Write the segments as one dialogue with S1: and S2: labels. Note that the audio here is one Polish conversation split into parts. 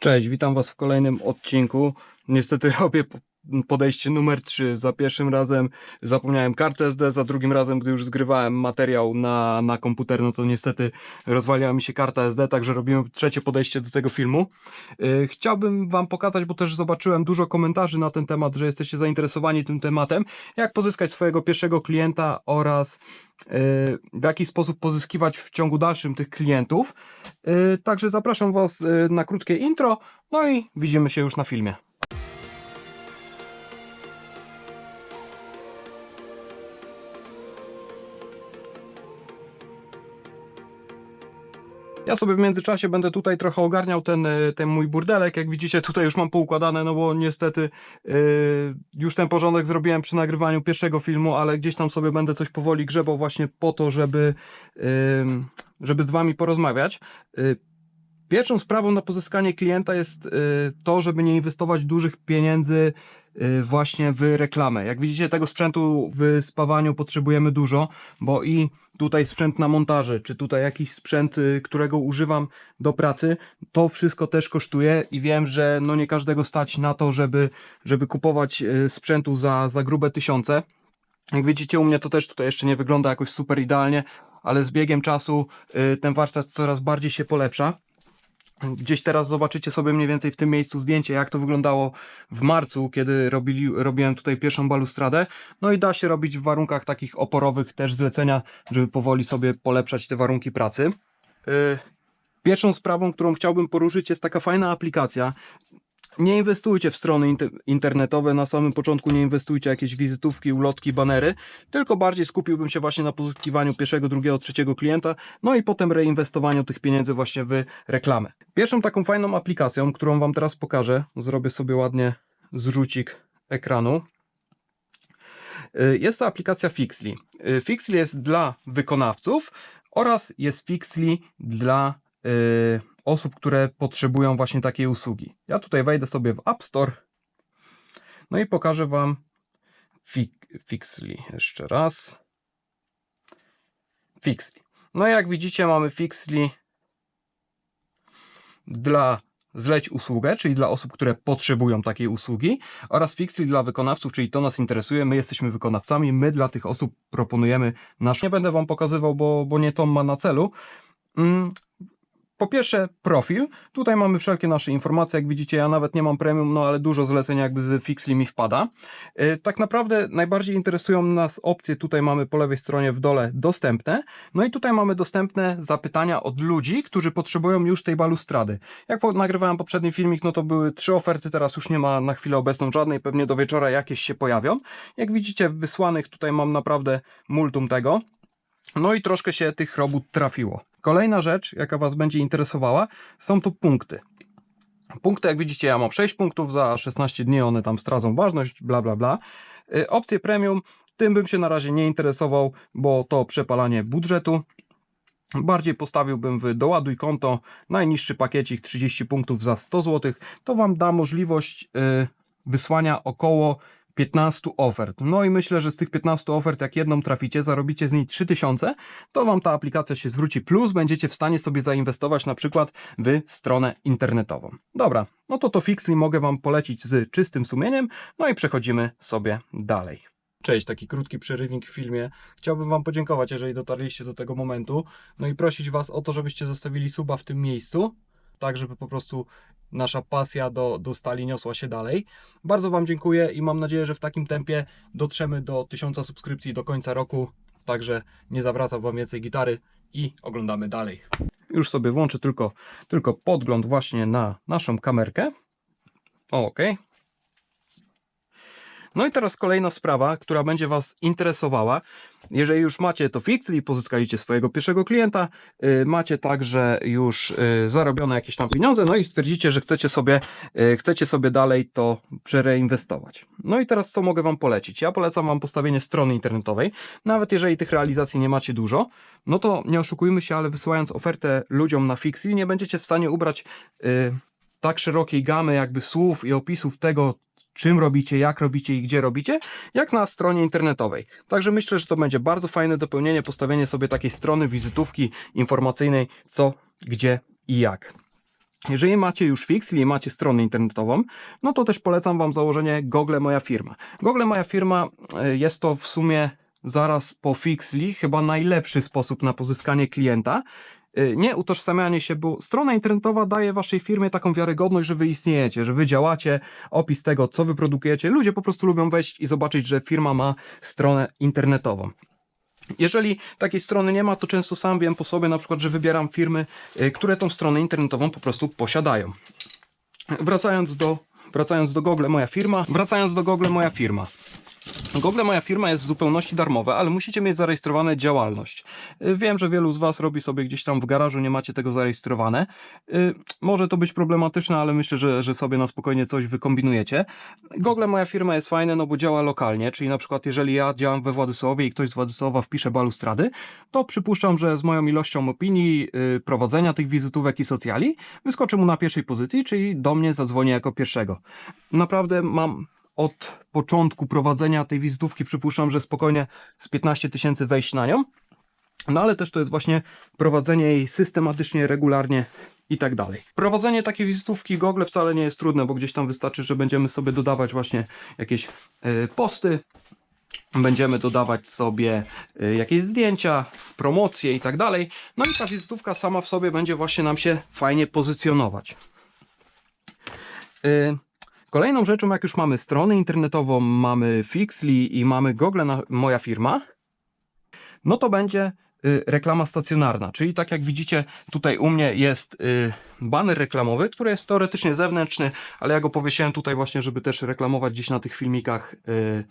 S1: Cześć, witam Was w kolejnym odcinku. Niestety robię podejście numer 3. Za pierwszym razem zapomniałem kartę SD, za drugim razem, gdy już zgrywałem materiał na, na komputer, no to niestety rozwaliła mi się karta SD, także robimy trzecie podejście do tego filmu. Yy, Chciałbym Wam pokazać, bo też zobaczyłem dużo komentarzy na ten temat, że jesteście zainteresowani tym tematem, jak pozyskać swojego pierwszego klienta oraz yy, w jaki sposób pozyskiwać w ciągu dalszym tych klientów. Yy, Także zapraszam Was na krótkie intro, no i widzimy się już na filmie. Ja sobie w międzyczasie będę tutaj trochę ogarniał ten, y, ten mój burdelek. Jak widzicie, tutaj już mam poukładane, no bo niestety yy, już ten porządek zrobiłem przy nagrywaniu pierwszego filmu, ale gdzieś tam sobie będę coś powoli grzebał właśnie po to, żeby, yy, żeby z wami porozmawiać. Yy, Pierwszą sprawą na pozyskanie klienta jest y, to, żeby nie inwestować dużych pieniędzy y, właśnie w reklamę. Jak widzicie, tego sprzętu w spawaniu potrzebujemy dużo, bo i tutaj sprzęt na montaże, czy tutaj jakiś sprzęt, y, którego używam do pracy, to wszystko też kosztuje i wiem, że no nie każdego stać na to, żeby, żeby kupować sprzętu za, za grube tysiące. Jak widzicie, u mnie to też tutaj jeszcze nie wygląda jakoś super idealnie, ale z biegiem czasu ten warsztat coraz bardziej się polepsza. Gdzieś teraz zobaczycie sobie mniej więcej w tym miejscu zdjęcie, jak to wyglądało w marcu, kiedy robili, robiłem tutaj pierwszą balustradę. No i da się robić w warunkach takich oporowych też zlecenia, żeby powoli sobie polepszać te warunki pracy. Yy, Pierwszą sprawą, którą chciałbym poruszyć, jest taka fajna aplikacja. Nie inwestujcie w strony inter- internetowe, na samym początku nie inwestujcie jakieś wizytówki, ulotki, banery, tylko bardziej skupiłbym się właśnie na pozyskiwaniu pierwszego, drugiego, trzeciego klienta, no i potem reinwestowaniu tych pieniędzy właśnie w reklamę. Pierwszą taką fajną aplikacją, którą Wam teraz pokażę, zrobię sobie ładnie zrzucik ekranu, y, jest to aplikacja Fixly. Y, Fixly jest dla wykonawców oraz jest Fixly dla y, osób, które potrzebują właśnie takiej usługi. Ja tutaj wejdę sobie w App Store no i pokażę Wam fi Fixly jeszcze raz. Fixly. No jak widzicie mamy Fixly dla zleć usługę, czyli dla osób, które potrzebują takiej usługi oraz Fixly dla wykonawców, czyli to nas interesuje, my jesteśmy wykonawcami, my dla tych osób proponujemy nasz... Nie będę Wam pokazywał, bo, bo nie to ma na celu. Mm, po pierwsze profil, tutaj mamy wszelkie nasze informacje, jak widzicie ja nawet nie mam premium, no ale dużo zleceń jakby z Fixly mi wpada. Yy, Tak naprawdę najbardziej interesują nas opcje, tutaj mamy po lewej stronie w dole dostępne, no i tutaj mamy dostępne zapytania od ludzi, którzy potrzebują już tej balustrady. Jak nagrywałem poprzedni filmik, no to były trzy oferty, teraz już nie ma na chwilę obecną żadnej, pewnie do wieczora jakieś się pojawią. Jak widzicie wysłanych tutaj mam naprawdę multum tego. No i troszkę się tych robót trafiło. Kolejna rzecz, jaka Was będzie interesowała, są to punkty. Punkty, jak widzicie, ja mam 6 punktów, za 16 dni one tam stracą ważność, bla bla bla. Y, Opcje premium, tym bym się na razie nie interesował, bo to przepalanie budżetu. Bardziej postawiłbym w doładuj konto, najniższy pakiecik 30 punktów za 100 zł. To Wam da możliwość y, wysłania około 15 ofert. No i myślę, że z tych 15 ofert, jak jedną traficie, zarobicie z niej 3000, to Wam ta aplikacja się zwróci, plus będziecie w stanie sobie zainwestować na przykład w stronę internetową. Dobra, no to to Fixly mogę Wam polecić z czystym sumieniem, no i przechodzimy sobie dalej. Cześć, taki krótki przerywnik w filmie. Chciałbym Wam podziękować, jeżeli dotarliście do tego momentu, no i prosić Was o to, żebyście zostawili suba w tym miejscu, tak żeby po prostu nasza pasja do, do stali niosła się dalej. Bardzo Wam dziękuję i mam nadzieję, że w takim tempie dotrzemy do 1000 subskrypcji do końca roku. Także nie zawracam Wam więcej gitary i oglądamy dalej. Już sobie włączę tylko, tylko podgląd właśnie na naszą kamerkę. O, ok. No i teraz kolejna sprawa, która będzie Was interesowała. Jeżeli już macie to Fixly, pozyskaliście swojego pierwszego klienta, y, macie także już y, zarobione jakieś tam pieniądze, no i stwierdzicie, że chcecie sobie, y, chcecie sobie dalej to przereinwestować. No i teraz co mogę Wam polecić? Ja polecam Wam postawienie strony internetowej. Nawet jeżeli tych realizacji nie macie dużo, no to nie oszukujmy się, ale wysyłając ofertę ludziom na Fixly, nie będziecie w stanie ubrać tak szerokiej gamy jakby słów i opisów tego, czym robicie, jak robicie i gdzie robicie, jak na stronie internetowej. Także myślę, że to będzie bardzo fajne dopełnienie, postawienie sobie takiej strony wizytówki informacyjnej, co, gdzie i jak. Jeżeli macie już Fixly i macie stronę internetową, no to też polecam Wam założenie Google Moja Firma. Google Moja Firma e, jest to w sumie zaraz po Fixly chyba najlepszy sposób na pozyskanie klienta. E, Nie utożsamianie się, bo strona internetowa daje Waszej firmie taką wiarygodność, że Wy istniejecie, że Wy działacie, opis tego, co Wy produkujecie. Ludzie po prostu lubią wejść i zobaczyć, że firma ma stronę internetową. Jeżeli takiej strony nie ma, to często sam wiem po sobie, na przykład, że wybieram firmy, y, które tą stronę internetową po prostu posiadają. Wracając do, wracając do Google Moja Firma, wracając do Google Moja Firma. Google Moja Firma jest w zupełności darmowe, ale musicie mieć zarejestrowane działalność. Y, Wiem, że wielu z Was robi sobie gdzieś tam w garażu, nie macie tego zarejestrowane. Y, Może to być problematyczne, ale myślę, że, że sobie na spokojnie coś wykombinujecie. Google Moja Firma jest fajne, no bo działa lokalnie, czyli na przykład jeżeli ja działam we Władysławowie i ktoś z Władysława wpisze balustrady, to przypuszczam, że z moją ilością opinii, y, prowadzenia tych wizytówek i socjali, wyskoczy mu na pierwszej pozycji, czyli do mnie zadzwoni jako pierwszego. Naprawdę mam od początku prowadzenia tej wizytówki przypuszczam, że spokojnie z 15 tysięcy wejść na nią. No ale też to jest właśnie prowadzenie jej systematycznie, regularnie i tak dalej. Prowadzenie takiej wizytówki Google wcale nie jest trudne, bo gdzieś tam wystarczy, że będziemy sobie dodawać właśnie jakieś e, posty, będziemy dodawać sobie e, jakieś zdjęcia, promocje i tak dalej. No i ta wizytówka sama w sobie będzie właśnie nam się fajnie pozycjonować. E, Kolejną rzeczą, jak już mamy stronę internetową, mamy Fixly i mamy Google na moja firma, no to będzie y, reklama stacjonarna. Czyli tak jak widzicie, tutaj u mnie jest y, baner reklamowy, który jest teoretycznie zewnętrzny, ale ja go powiesiłem tutaj właśnie, żeby też reklamować gdzieś na tych filmikach. Y,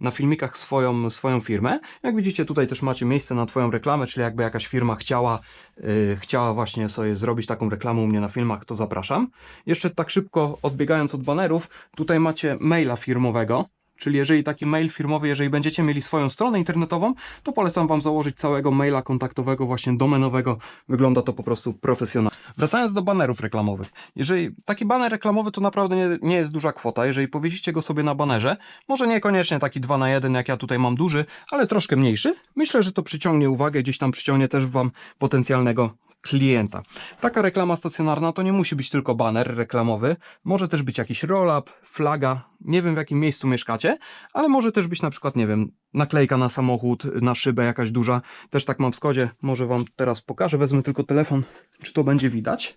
S1: na filmikach swoją, swoją firmę. Jak widzicie, tutaj też macie miejsce na Twoją reklamę, czyli jakby jakaś firma chciała, y, chciała właśnie sobie zrobić taką reklamę u mnie na filmach, to zapraszam. Jeszcze tak szybko odbiegając od banerów, tutaj macie maila firmowego. Czyli jeżeli taki mail firmowy, jeżeli będziecie mieli swoją stronę internetową, to polecam Wam założyć całego maila kontaktowego, właśnie domenowego. Wygląda to po prostu profesjonalnie. Wracając do banerów reklamowych. Jeżeli taki baner reklamowy to naprawdę nie, nie jest duża kwota. Jeżeli powiesicie go sobie na banerze, może niekoniecznie taki 2 na 1 jak ja tutaj mam duży, ale troszkę mniejszy, myślę, że to przyciągnie uwagę, gdzieś tam przyciągnie też Wam potencjalnego klienta. Taka reklama stacjonarna to nie musi być tylko baner reklamowy, może też być jakiś roll-up, flaga, nie wiem w jakim miejscu mieszkacie, ale może też być na przykład, nie wiem, naklejka na samochód, na szybę jakaś duża, też tak mam w Skodzie, może Wam teraz pokażę, wezmę tylko telefon, czy to będzie widać.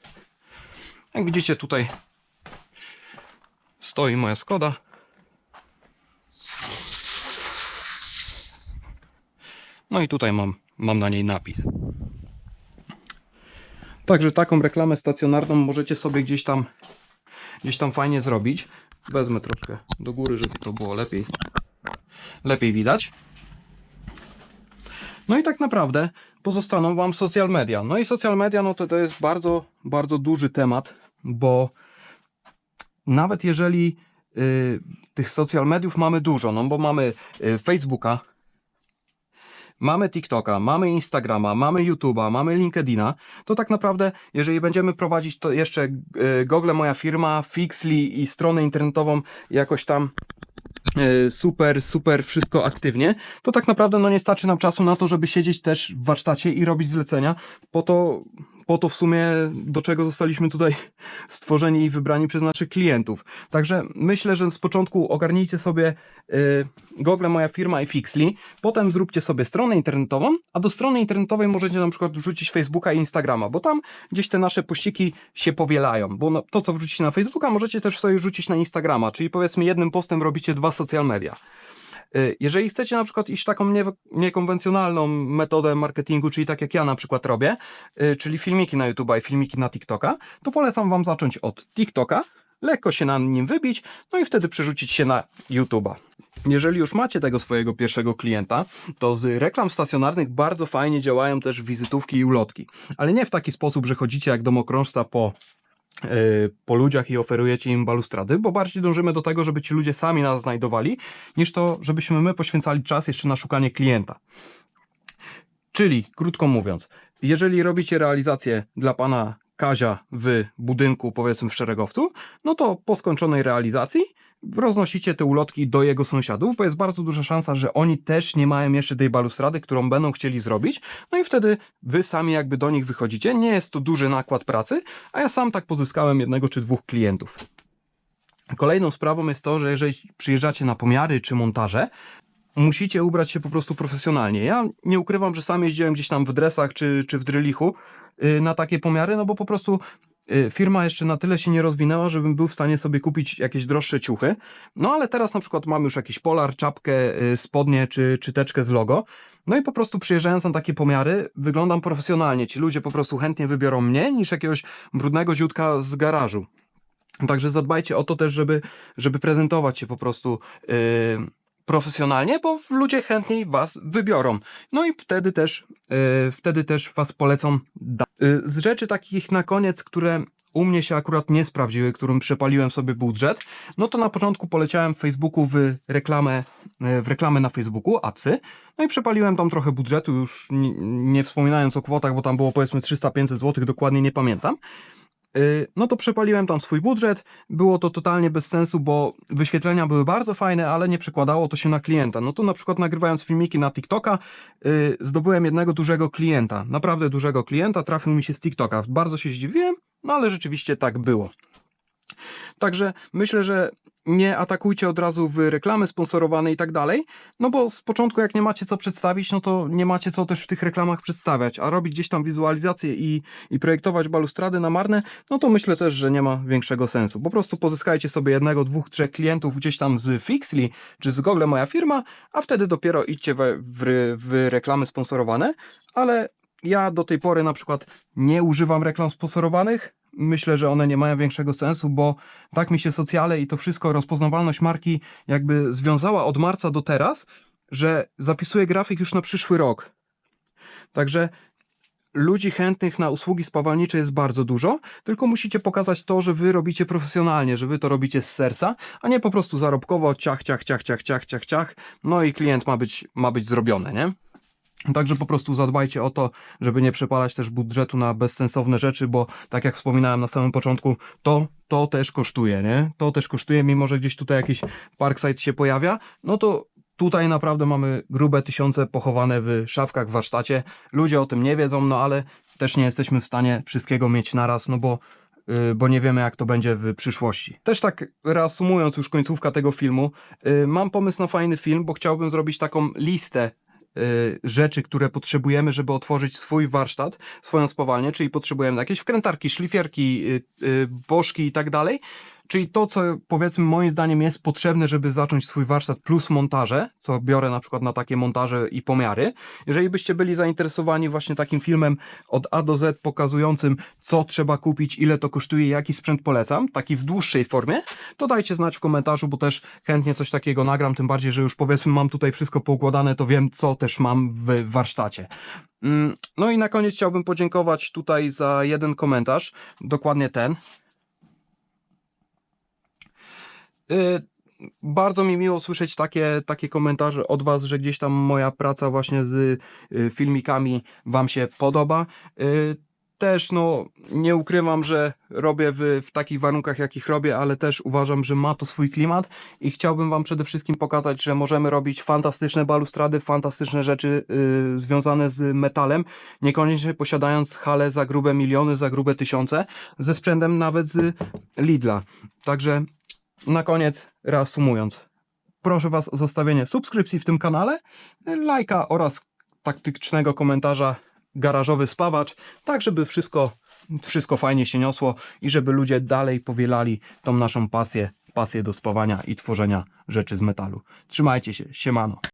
S1: Jak widzicie tutaj stoi moja Skoda. No i tutaj mam, mam na niej napis. Także taką reklamę stacjonarną możecie sobie gdzieś tam, gdzieś tam fajnie zrobić. Wezmę troszkę do góry, żeby to było lepiej, lepiej widać. No i tak naprawdę pozostaną Wam social media. No i social media, no to to jest bardzo, bardzo duży temat, bo nawet jeżeli y, tych social mediów mamy dużo, no bo mamy y, Facebooka, mamy TikToka, mamy Instagrama, mamy YouTube'a, mamy LinkedIna, to tak naprawdę, jeżeli będziemy prowadzić to jeszcze y, Google Moja Firma, Fixly i stronę internetową jakoś tam super, super wszystko aktywnie, to tak naprawdę no nie starczy nam czasu na to, żeby siedzieć też w warsztacie i robić zlecenia, po to, po to w sumie do czego zostaliśmy tutaj stworzeni i wybrani przez naszych klientów. Także myślę, że z początku ogarnijcie sobie y, Google Moja Firma i Fixly, potem zróbcie sobie stronę internetową, a do strony internetowej możecie na przykład wrzucić Facebooka i Instagrama, bo tam gdzieś te nasze pościgi się powielają, bo no, to co wrzucicie na Facebooka możecie też sobie rzucić na Instagrama, czyli powiedzmy jednym postem robicie dwa social media. Y, Jeżeli chcecie na przykład iść taką nie, niekonwencjonalną metodę marketingu, czyli tak jak ja na przykład robię, y, czyli filmiki na YouTube i filmiki na TikToka, to polecam Wam zacząć od TikToka, lekko się na nim wybić, no i wtedy przerzucić się na YouTube'a. Jeżeli już macie tego swojego pierwszego klienta, to z reklam stacjonarnych bardzo fajnie działają też wizytówki i ulotki. Ale nie w taki sposób, że chodzicie jak domokrążca po po ludziach i oferujecie im balustrady, bo bardziej dążymy do tego, żeby ci ludzie sami nas znajdowali, niż to, żebyśmy my poświęcali czas jeszcze na szukanie klienta. Czyli, krótko mówiąc, jeżeli robicie realizację dla pana Kazia w budynku, powiedzmy w szeregowcu, no to po skończonej realizacji roznosicie te ulotki do jego sąsiadów, bo jest bardzo duża szansa, że oni też nie mają jeszcze tej balustrady, którą będą chcieli zrobić, no i wtedy wy sami jakby do nich wychodzicie. Nie jest to duży nakład pracy, a ja sam tak pozyskałem jednego czy dwóch klientów. Kolejną sprawą jest to, że jeżeli przyjeżdżacie na pomiary czy montaże, musicie ubrać się po prostu profesjonalnie. Ja nie ukrywam, że sam jeździłem gdzieś tam w dresach czy, czy w drylichu yy, na takie pomiary, no bo po prostu yy, firma jeszcze na tyle się nie rozwinęła, żebym był w stanie sobie kupić jakieś droższe ciuchy. No ale teraz na przykład mam już jakiś polar, czapkę, yy, spodnie czy, czy teczkę z logo. No i po prostu przyjeżdżając na takie pomiary, wyglądam profesjonalnie. Ci ludzie po prostu chętnie wybiorą mnie niż jakiegoś brudnego ziutka z garażu. Także zadbajcie o to też, żeby, żeby prezentować się po prostu yy, profesjonalnie, bo ludzie chętniej was wybiorą. No i wtedy też, yy, wtedy też was polecą. Yy, z rzeczy takich na koniec, które u mnie się akurat nie sprawdziły, którym przepaliłem sobie budżet, no to na początku poleciałem w Facebooku w reklamę, yy, w reklamę na Facebooku, adsy, no i przepaliłem tam trochę budżetu, już nie, nie wspominając o kwotach, bo tam było powiedzmy 300-500 zł, dokładnie nie pamiętam. Yy, no to przepaliłem tam swój budżet. Było to totalnie bez sensu, bo wyświetlenia były bardzo fajne, ale nie przekładało to się na klienta. No to na przykład nagrywając filmiki na TikToka, yy, zdobyłem jednego dużego klienta. Naprawdę dużego klienta, trafił mi się z TikToka. Bardzo się zdziwiłem, no ale rzeczywiście tak było. Także myślę, że nie atakujcie od razu w reklamy sponsorowane i tak dalej, no bo z początku jak nie macie co przedstawić, no to nie macie co też w tych reklamach przedstawiać, a robić gdzieś tam wizualizację i, i projektować balustrady na marne, no to myślę też, że nie ma większego sensu. Po prostu pozyskajcie sobie jednego, dwóch, trzech klientów gdzieś tam z Fixly czy z Google Moja Firma, a wtedy dopiero idźcie we, w, w reklamy sponsorowane, ale ja do tej pory na przykład nie używam reklam sponsorowanych. Myślę, że one nie mają większego sensu, bo tak mi się socjale i to wszystko, rozpoznawalność marki jakby związała od marca do teraz, że zapisuję grafik już na przyszły rok. Także ludzi chętnych na usługi spawalnicze jest bardzo dużo, tylko musicie pokazać to, że wy robicie profesjonalnie, że wy to robicie z serca, a nie po prostu zarobkowo ciach, ciach, ciach, ciach, ciach, ciach, ciach, no i klient ma być, ma być zrobione, nie? Także po prostu zadbajcie o to, żeby nie przepalać też budżetu na bezsensowne rzeczy, bo tak jak wspominałem na samym początku, to, to też kosztuje, nie? To też kosztuje, mimo że gdzieś tutaj jakiś parkside się pojawia, no to tutaj naprawdę mamy grube tysiące pochowane w szafkach w warsztacie. Ludzie o tym nie wiedzą, no ale też nie jesteśmy w stanie wszystkiego mieć naraz, no bo yy, bo nie wiemy jak to będzie w przyszłości. Też tak reasumując już końcówka tego filmu, yy, mam pomysł na fajny film, bo chciałbym zrobić taką listę y, rzeczy, które potrzebujemy, żeby otworzyć swój warsztat, swoją spawalnię, czyli potrzebujemy jakieś wkrętarki, szlifierki, y, y, bożki i tak dalej. Czyli to, co powiedzmy moim zdaniem jest potrzebne, żeby zacząć swój warsztat, plus montaże, co biorę na przykład na takie montaże i pomiary. Jeżeli byście byli zainteresowani właśnie takim filmem od A do Z pokazującym, co trzeba kupić, ile to kosztuje, jaki sprzęt polecam, taki w dłuższej formie, to dajcie znać w komentarzu, bo też chętnie coś takiego nagram, tym bardziej, że już powiedzmy mam tutaj wszystko poukładane, to wiem, co też mam w warsztacie. Mm, No i na koniec chciałbym podziękować tutaj za jeden komentarz, dokładnie ten. Y, Bardzo mi miło słyszeć takie, takie komentarze od Was, że gdzieś tam moja praca właśnie z y, filmikami Wam się podoba. Y, Też no, nie ukrywam, że robię w, w takich warunkach, jakich robię, ale też uważam, że ma to swój klimat i chciałbym Wam przede wszystkim pokazać, że możemy robić fantastyczne balustrady, fantastyczne rzeczy y, związane z metalem, niekoniecznie posiadając hale za grube miliony, za grube tysiące, ze sprzętem nawet z Lidla. Także na koniec, reasumując, proszę Was o zostawienie subskrypcji w tym kanale, lajka oraz taktycznego komentarza garażowy spawacz, tak żeby wszystko, wszystko fajnie się niosło i żeby ludzie dalej powielali tą naszą pasję, pasję do spawania i tworzenia rzeczy z metalu. Trzymajcie się, siemano.